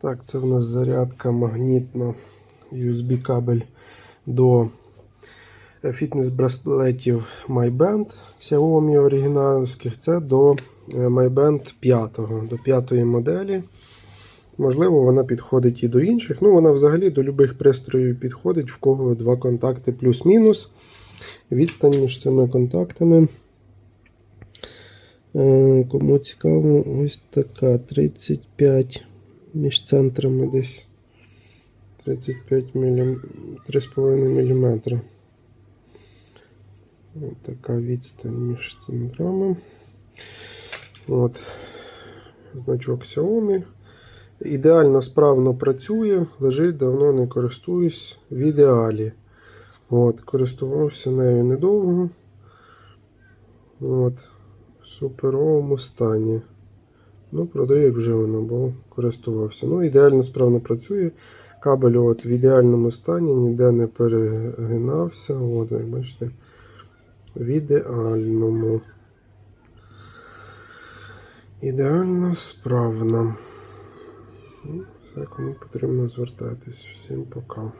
Так, це в нас зарядка магнітна USB кабель до фітнес-браслетів MyBand Xiaomi оригінальських. Це до е, MyBand 5, до п'ятої моделі. Можливо, вона підходить і до інших. Ну, вона взагалі до будь-яких пристроїв підходить, в кого два контакти плюс-мінус. Відстань між цими контактами. Е, Кому цікаво, ось така 35 між центрами десь 35 мм, 3,5 мм. Ось така відстань між центрами. От. Значок Xiaomi. Ідеально справно працює, лежить, давно не користуюсь в ідеалі. От, користувався нею недовго. От, в суперовому стані. Ну, продаю, як вже воно, бо користувався. Ну, ідеально справно працює. Кабель от, в ідеальному стані, ніде не перегинався. От, як бачите, в ідеальному. Ідеально справно. Ну, Все, кому потрібно звертатись. Всім пока.